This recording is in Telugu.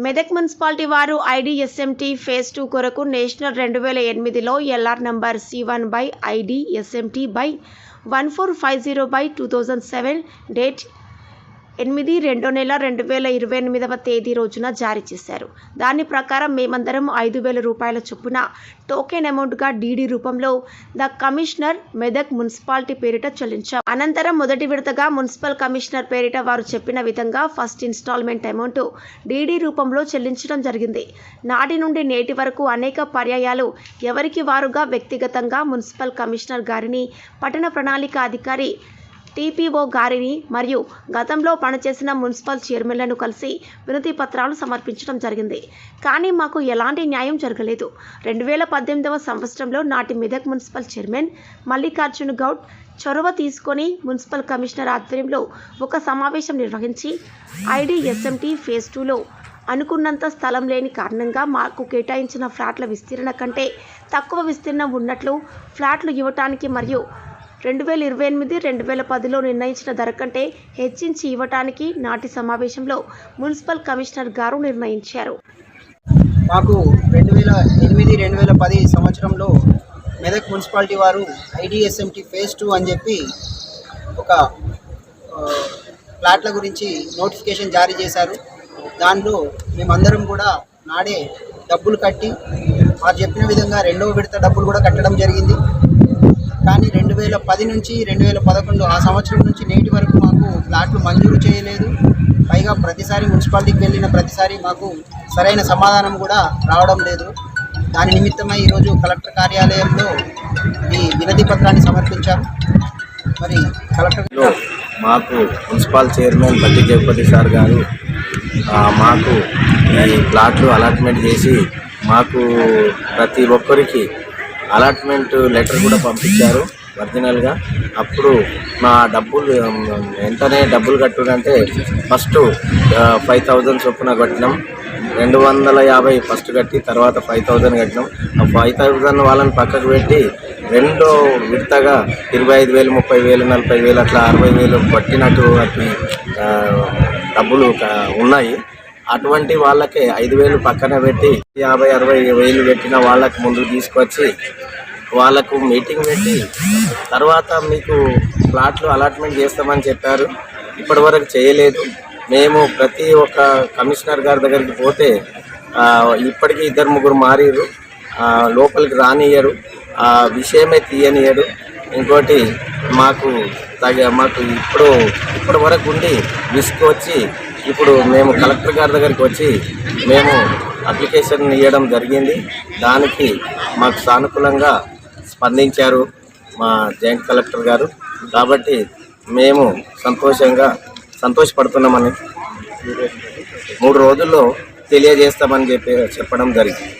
మెదక్ మున్సిపాలిటీ వారు ఐడిఎస్ఎంటీ ఫేజ్ టూ కొరకు నేషనల్ రెండు వేల ఎనిమిదిలో LR number C one by IDSMT by one four five zero by two thousand seven date ఎనిమిది రెండో నెల రెండు వేల ఇరవై ఎనిమిదవ తేదీ రోజున జారీ చేశారు. దాని ప్రకారం మేమందరం ఐదు వేల రూపాయల చొప్పున టోకెన్ అమౌంట్గా డీడీ రూపంలో ద కమిషనర్ మెదక్ మున్సిపాలిటీ పేరిట చెల్లించాం. అనంతరం మొదటి విడతగా మున్సిపల్ కమిషనర్ పేరిట వారు చెప్పిన విధంగా ఫస్ట్ ఇన్స్టాల్మెంట్ అమౌంట్ డీడీ రూపంలో చెల్లించడం జరిగింది. నాటి నుండి నేటి వరకు అనేక పర్యాయాలు ఎవరికి వారుగా వ్యక్తిగతంగా మున్సిపల్ కమిషనర్ గారిని పట్టణ ప్రణాళిక అధికారి టీపీఓ గారిని మరియు గతంలో పనిచేసిన మున్సిపల్ చైర్మన్లను కలిసి వినతి పత్రాలు సమర్పించడం జరిగింది. కానీ మాకు ఎలాంటి న్యాయం జరగలేదు. రెండు వేల పద్దెనిమిదవ సంవత్సరంలో నాటి మెదక్ మున్సిపల్ చైర్మన్ మల్లికార్జున గౌడ్ చొరవ తీసుకొని మున్సిపల్ కమిషనర్ ఆధ్వర్యంలో ఒక సమావేశం నిర్వహించి ఐడిఎస్ఎంటీ ఫేజ్ టూలో అనుకున్నంత స్థలం లేని కారణంగా మాకు కేటాయించిన ఫ్లాట్ల విస్తీర్ణ కంటే తక్కువ విస్తీర్ణం ఉన్నట్లు ఫ్లాట్లు ఇవ్వటానికి మరియు రెండు వేల ఇరవై ఎనిమిది రెండు వేల పదిలో నిర్ణయించిన ధర కంటే హెచ్చించి ఇవ్వటానికి నాటి సమావేశంలో మున్సిపల్ కమిషనర్ గారు నిర్ణయించారు. మాకు రెండు వేల ఎనిమిది రెండు వేల పది సంవత్సరంలో మెదక్ మున్సిపాలిటీ వారు ఐడిఎస్ఎంటీ ఫేజ్ టూ అని చెప్పి ఒక ఫ్లాట్ల ప్లాట్ల గురించి నోటిఫికేషన్ జారీ చేశారు. దానిలో మేమందరం కూడా నాడే డబ్బులు కట్టి వారు చెప్పిన విధంగా రెండవ విడత డబ్బులు కూడా కట్టడం జరిగింది. కానీ రెండు వేల పది నుంచి రెండు వేల పదకొండు ఆ సంవత్సరం నుంచి నేటి వరకు మాకు ప్లాట్లు మంజూరు చేయలేదు. పైగా ప్రతిసారి మున్సిపాలిటీకి వెళ్ళిన ప్రతిసారి మాకు సరైన సమాధానం కూడా రావడం లేదు. దాని నిమిత్తమై ఈరోజు కలెక్టర్ కార్యాలయంలో ఈ వినతి పత్రాన్ని సమర్పించాం మరి కలెక్టర్లో మాకు మున్సిపల్ చైర్మన్ బట్టి జగపతి సార్ గారు మాకు ఈ ప్లాట్లు అలాట్మెంట్ చేసి మాకు ప్రతి ఒక్కరికి అలాట్మెంట్ లెటర్ కూడా పంపించారు ఒరిజినల్గా. అప్పుడు మా డబ్బులు ఎంతనే వెంటనే డబ్బులు కట్టుడంటే ఫస్ట్ ఫైవ్ థౌజండ్ చొప్పున కట్టినాం. రెండు వందల యాభై ఫస్ట్ కట్టి తర్వాత ఫైవ్ థౌజండ్ కట్టినాం. ఆ ఫైవ్ థౌజండ్ వాళ్ళని పక్కకు పెట్టి రెండో విడతగా ఇరవై ఐదు వేలు ముప్పై వేలు నలభై వేలు అట్లా అరవై వేలు పట్టినట్టు వాటి డబ్బులు ఉన్నాయి. అటువంటి వాళ్ళకే ఐదు వేలు పక్కన పెట్టి యాభై అరవై వేలు పెట్టిన వాళ్ళకు ముందు తీసుకొచ్చి వాళ్ళకు మీటింగ్ పెట్టి తర్వాత మీకు ప్లాట్లు అలాట్మెంట్ చేస్తామని చెప్పారు. ఇప్పటి వరకు చేయలేదు. మేము ప్రతి ఒక్క కమిషనర్ గారి దగ్గరికి పోతే ఇప్పటికీ ఇద్దరు ముగ్గురు మారిరు లోపలికి రానియరు ఆ విషయమే తీయనియరు ఇంకోటి మాకు తగ మాకు ఇప్పుడు ఇప్పటి వరకు ఉండి విసుకొచ్చి ఇప్పుడు మేము కలెక్టర్ గారి దగ్గరికి వచ్చి మేము అప్లికేషన్ ఇవ్వడం జరిగింది. దానికి మాకు సానుకూలంగా స్పందించారు మా జాయింట్ కలెక్టర్ గారు. కాబట్టి మేము సంతోషంగా సంతోషపడుతున్నామని మూడు రోజుల్లో తెలియజేస్తామని చెప్పి చెప్పడం జరిగింది.